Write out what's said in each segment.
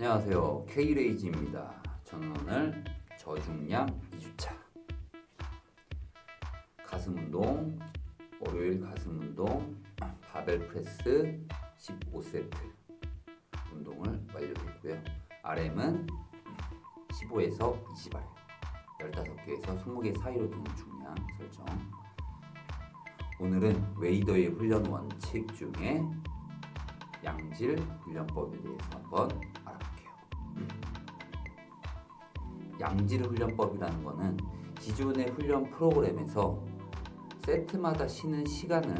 안녕하세요. K레이지입니다. 저는 오늘 저중량 2주차 가슴 운동, 월요일 가슴 운동, 바벨 프레스 15세트 운동을 완료했고요. RM은 15에서 20알, 15개에서 20개 사이로 두는 중량 설정. 오늘은 웨이더의 훈련 원칙 중에 양질 훈련법에 대해서 한번 양질 훈련법이라는 거는 기존의 훈련 프로그램에서 세트마다 쉬는 시간을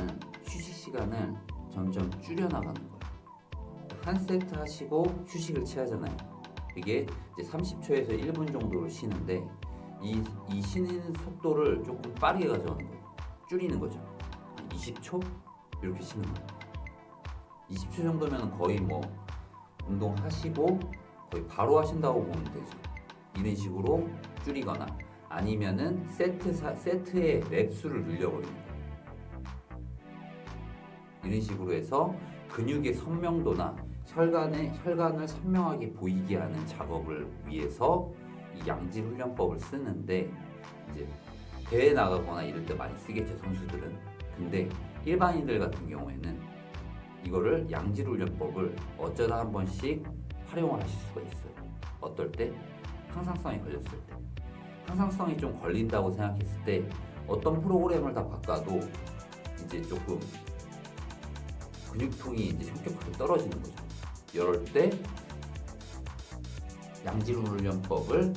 휴식 시간을 점점 줄여나가는 거예요. 한 세트 하시고 휴식을 취하잖아요. 이게 이제 30초에서 1분 정도로 쉬는데 이, 이 쉬는 속도를 조금 빠르게 가져가는 거예요. 줄이는 거죠. 20초 이렇게 쉬는 거예요. 20초 정도면 거의 뭐 운동하시고 거의 바로 하신다고 보면 되죠. 이런 식으로 줄이거나 아니면은 세트 사, 세트의 랩 수를 늘려버리는 거예요. 이런 식으로 해서 근육의 선명도나 혈관의 혈관을 선명하게 보이게 하는 작업을 위해서 이 양질 훈련법을 쓰는데 이제 대회 나가거나 이럴 때 많이 쓰겠죠 선수들은. 근데 일반인들 같은 경우에는 이거를 양질 훈련법을 어쩌다 한 번씩 활용을 하실 수가 있어요. 어떨 때? 항상성이 걸렸을 때. 항상성이 좀 걸린다고 생각했을 때 어떤 프로그램을 다 바꿔도 이제 조금 근육통이 이제 현격하게 떨어지는 거죠. 이럴 때 양질 훈련법을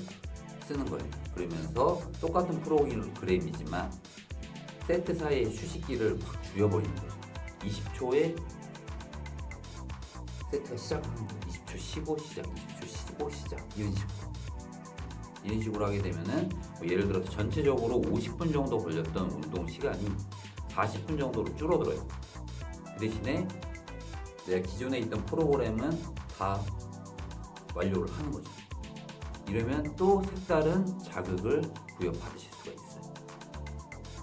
쓰는 거예요. 그러면서 똑같은 프로그램이지만 세트 사이의 휴식기를 확 줄여버리는 거죠. 20초에 세트가 시작하는 거예요. 20초 쉬고 시작, 20초 쉬고 시작 이런 식으로 이런 식으로 하게 되면은 뭐 예를 들어서 전체적으로 50분 정도 걸렸던 운동 시간이 40분 정도로 줄어들어요. 그 대신에 내가 기존에 있던 프로그램은 다 완료를 하는 거죠. 이러면 또 색다른 자극을 부여받으실 수가 있어요.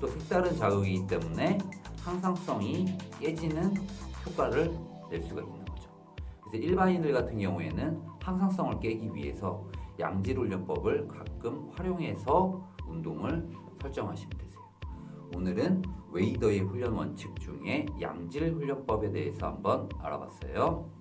또 색다른 자극이기 때문에 항상성이 깨지는 효과를 낼 수가 있는 거죠. 그래서 일반인들 같은 경우에는 항상성을 깨기 위해서 양질 훈련법을 가끔 활용해서 운동을 설정하시면 되세요. 오늘은 웨이더의 훈련 원칙 중에 양질 훈련법에 대해서 한번 알아봤어요.